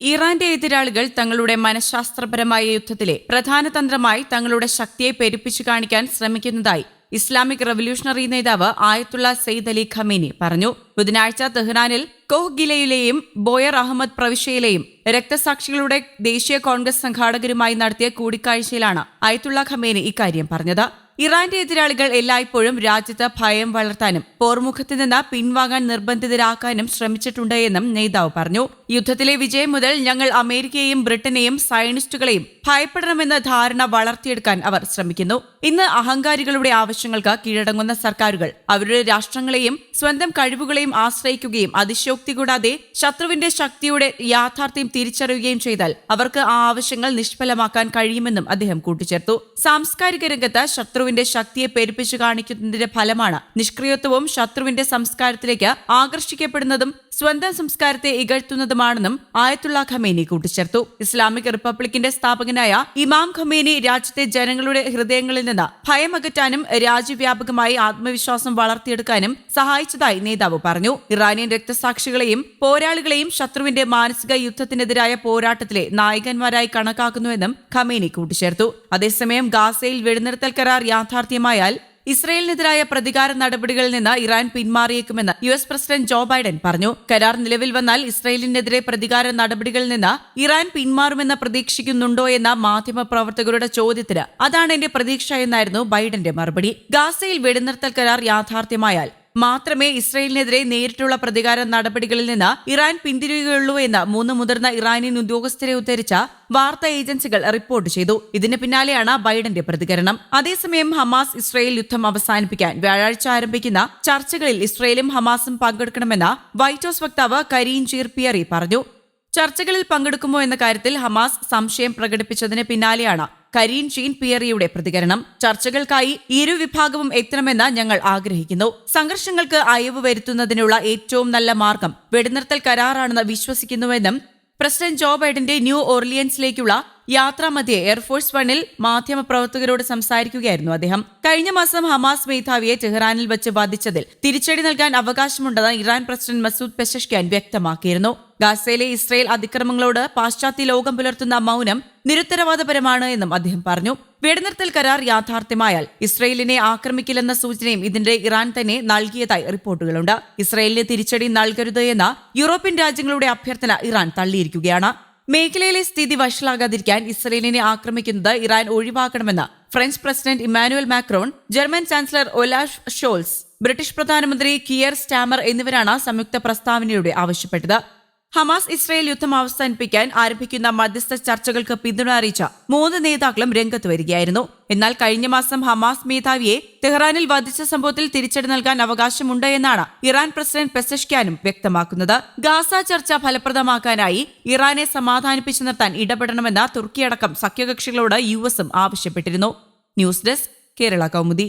ഇറാന്റെ എതിരാളികൾ തങ്ങളുടെ മനഃശാസ്ത്രപരമായ യുദ്ധത്തിലെ പ്രധാന തന്ത്രമായി തങ്ങളുടെ ശക്തിയെ പെരുപ്പിച്ചു കാണിക്കാൻ ശ്രമിക്കുന്നതായി ഇസ്ലാമിക് റവല്യൂഷണറി നേതാവ് ആയത്തുള്ള സെയ്ദ് അലി ഖമീനി പറഞ്ഞു. ബുധനാഴ്ച തെഹ്റാനിൽ കോഹ്ഗിലയിലെയും ബോയർ അഹമ്മദ് പ്രവിശ്യയിലെയും രക്തസാക്ഷികളുടെ ദേശീയ കോൺഗ്രസ് സംഘാടകരുമായി നടത്തിയ കൂടിക്കാഴ്ചയിലാണ് ആയത്തുള്ള ഖമേനി ഇക്കാര്യം പറഞ്ഞത്. ഇറാന്റെ എതിരാളികൾ എല്ലായ്പ്പോഴും രാജ്യത്ത് ഭയം വളർത്താനും പോർമുഖത്ത് നിന്ന് പിൻവാങ്ങാൻ നിർബന്ധിതരാക്കാനും ശ്രമിച്ചിട്ടുണ്ട് എന്നും നേതാവ് പറഞ്ഞു. യുദ്ധത്തിലെ വിജയം മുതൽ ഞങ്ങൾ അമേരിക്കയെയും ബ്രിട്ടനെയും സയനിസ്റ്റുകളെയും ഭയപ്പെടണമെന്ന ധാരണ വളർത്തിയെടുക്കാൻ അവർ ശ്രമിക്കുന്നു. ഇന്ന് അഹങ്കാരികളുടെ ആവശ്യങ്ങൾക്ക് കീഴടങ്ങുന്ന സർക്കാരുകൾ അവരുടെ രാഷ്ട്രങ്ങളെയും സ്വന്തം കഴിവുകളെയും ആശ്രയിക്കുകയും അതിശോക്തി കൂടാതെ ശത്രുവിന്റെ ശക്തിയുടെ യാഥാർത്ഥ്യം തിരിച്ചറിയുകയും ചെയ്താൽ അവർക്ക് ആ ആവശ്യങ്ങൾ നിഷ്ഫലമാക്കാൻ കഴിയുമെന്നും അദ്ദേഹം കൂട്ടിച്ചേർത്തു. സാംസ്കാരിക രംഗത്ത് ശത്രുവിന്റെ ശക്തിയെ പെരുപ്പിച്ചു കാണിക്കുന്നതിന്റെ ഫലമാണ് നിഷ്ക്രിയത്വവും ശത്രുവിന്റെ സംസ്കാരത്തിലേക്ക് ആകർഷിക്കപ്പെടുന്നതും സ്വന്തം സംസ്കാരത്തെ ഇകഴ്ത്തുന്നതുമാണെന്നും ആയത്തുള്ള ഖമേനി കൂട്ടിച്ചേർത്തു. ഇസ്ലാമിക് റിപ്പബ്ലിക്കിന്റെ സ്ഥാപകനായ ഇമാം ഖമേനി രാജ്യത്തെ ജനങ്ങളുടെ ഹൃദയങ്ങളിൽ നിന്ന് ഭയമകറ്റാനും രാജ്യവ്യാപകമായി ആത്മവിശ്വാസം വളർത്തിയെടുക്കാനും സഹായിച്ചതായി നേതാവ് പറഞ്ഞു. ഇറാനിയൻ രക്തസാക്ഷികളെയും പോരാളികളെയും ശത്രുവിന്റെ മാനസിക യുദ്ധത്തിനെതിരായ പോരാട്ടത്തിലെ നായകന്മാരായി കണക്കാക്കുന്നുവെന്നും ഖമേനി കൂട്ടിച്ചേർത്തു. അതേസമയം ഗാസയിൽ വെടിനിർത്തൽ കരാർ യാഥാർത്ഥ്യമായാൽ ഇസ്രയേലിനെതിരായ പ്രതികാര നടപടികളിൽ നിന്ന് Iran പിന്മാറിയേക്കുമെന്ന് U S president Joe Biden പറഞ്ഞു. കരാർ നിലവിൽ വന്നാൽ ഇസ്രയേലിനെതിരെ പ്രതികാര നടപടികളിൽ നിന്ന് ഇറാൻ പിന്മാറുമെന്ന് പ്രതീക്ഷിക്കുന്നുണ്ടോ എന്ന മാധ്യമ പ്രവർത്തകരുടെ ചോദ്യത്തിന് അതാണ് എന്റെ പ്രതീക്ഷ എന്നായിരുന്നു ബൈഡന്റെ മറുപടി. ഗാസയിൽ വെടിനിർത്തൽ കരാർ യാഥാർത്ഥ്യമായാൽ മാത്രമേ ഇസ്രയേലിനെതിരെ നേരിട്ടുള്ള പ്രതികാര നടപടികളിൽ നിന്ന് ഇറാൻ പിന്തിരിയുകയുള്ളൂ എന്ന് മൂന്ന് മുതിർന്ന ഇറാനിയൻ ഉദ്യോഗസ്ഥരെ ഉദ്ധരിച്ച വാർത്താ ഏജൻസികൾ റിപ്പോർട്ട് ചെയ്തു. ഇതിന് പിന്നാലെയാണ് ബൈഡന്റെ പ്രതികരണം. അതേസമയം ഹമാസ് ഇസ്രയേൽ യുദ്ധം അവസാനിപ്പിക്കാൻ വ്യാഴാഴ്ച ആരംഭിക്കുന്ന ചർച്ചകളിൽ ഇസ്രയേലും ഹമാസും പങ്കെടുക്കണമെന്ന് വൈറ്റ് ഹൌസ് വക്താവ് കരീൻ ചീർപിയറി പറഞ്ഞു. ചർച്ചകളിൽ പങ്കെടുക്കുമോ എന്ന കാര്യത്തിൽ ഹമാസ് സംശയം പ്രകടിപ്പിച്ചതിന് പിന്നാലെയാണ് കരീൻ ഷീൻ പിയറിയുടെ പ്രതികരണം. ചർച്ചകൾക്കായി ഇരുവിഭാഗവും എത്തണമെന്ന് ഞങ്ങൾ ആഗ്രഹിക്കുന്നു. സംഘർഷങ്ങൾക്ക് അയവ് വരുത്തുന്നതിനുള്ള ഏറ്റവും നല്ല മാർഗം വെടിനിർത്തൽ കരാറാണെന്ന് വിശ്വസിക്കുന്നുവെന്നും പ്രസിഡന്റ് ജോ ബൈഡന്റെ ന്യൂ ഓർലിയൻസിലേക്കുള്ള യാത്രാമധ്യേ എയർഫോഴ്സ് വണ്ണിൽ മാധ്യമപ്രവർത്തകരോട് സംസാരിക്കുകയായിരുന്നു അദ്ദേഹം. കഴിഞ്ഞ മാസം ഹമാസ് മേധാവിയെ ടെഹ്റാനിൽ വെച്ച് വധിച്ചതിൽ തിരിച്ചടി നൽകാൻ അവകാശമുണ്ടെന്ന് ഇറാൻ പ്രസിഡന്റ് മസൂദ് പെഷഷ്ക്യാൻ വ്യക്തമാക്കിയിരുന്നു. ഗാസയിലെ ഇസ്രയേൽ അതിക്രമങ്ങളോട് പാശ്ചാത്യ ലോകം പുലർത്തുന്ന മൗനം നിരുത്തരവാദപരമാണ് എന്നും അദ്ദേഹം പറഞ്ഞു. വെടിനിർത്തൽ കരാർ യാഥാർത്ഥ്യമായാൽ ഇസ്രയേലിനെ ആക്രമിക്കില്ലെന്ന സൂചനയും ഇതിന്റെ ഇറാൻ തന്നെ നൽകിയതായി റിപ്പോർട്ടുകളുണ്ട്. ഇസ്രയേലിന് തിരിച്ചടി നൽകരുത് എന്ന യൂറോപ്യൻ രാജ്യങ്ങളുടെ അഭ്യർത്ഥന ഇറാൻ തള്ളിയിരിക്കുകയാണ്. മേഖലയിലെ സ്ഥിതി വഷളാകാതിരിക്കാൻ ഇസ്രയേലിനെ ആക്രമിക്കുന്നത് ഇറാൻ ഒഴിവാക്കണമെന്ന് French president Emmanuel Macron German chancellor Olaf Scholz British പ്രധാനമന്ത്രി കിയർ സ്റ്റാമർ എന്നിവരാണ് സംയുക്ത പ്രസ്താവനയുടെ ആവശ്യപ്പെട്ടത്. ഹമാസ് ഇസ്രയേൽ യുദ്ധം അവസാനിപ്പിക്കാൻ ആരംഭിക്കുന്ന മധ്യസ്ഥ ചർച്ചകൾക്ക് പിന്തുണ അറിയിച്ച മൂന്ന് നേതാക്കളും രംഗത്ത് വരികയായിരുന്നു. എന്നാൽ കഴിഞ്ഞ മാസം ഹമാസ് മേധാവിയെ തെഹ്റാനിൽ വധിച്ച സംഭവത്തിൽ തിരിച്ചടി നൽകാൻ അവകാശമുണ്ട് എന്നാണ് ഇറാൻ പ്രസിഡന്റ് പെസഷ്ക്യാനും വ്യക്തമാക്കുന്നത്. ഗാസ ചർച്ച ഫലപ്രദമാക്കാനായി ഇറാനെ സമാധാനിപ്പിച്ചു നിർത്താൻ ഇടപെടണമെന്ന് തുർക്കിയടക്കം സഖ്യകക്ഷികളോട് യു എസും ആവശ്യപ്പെട്ടിരുന്നു. News desk Kerala Kaumudi.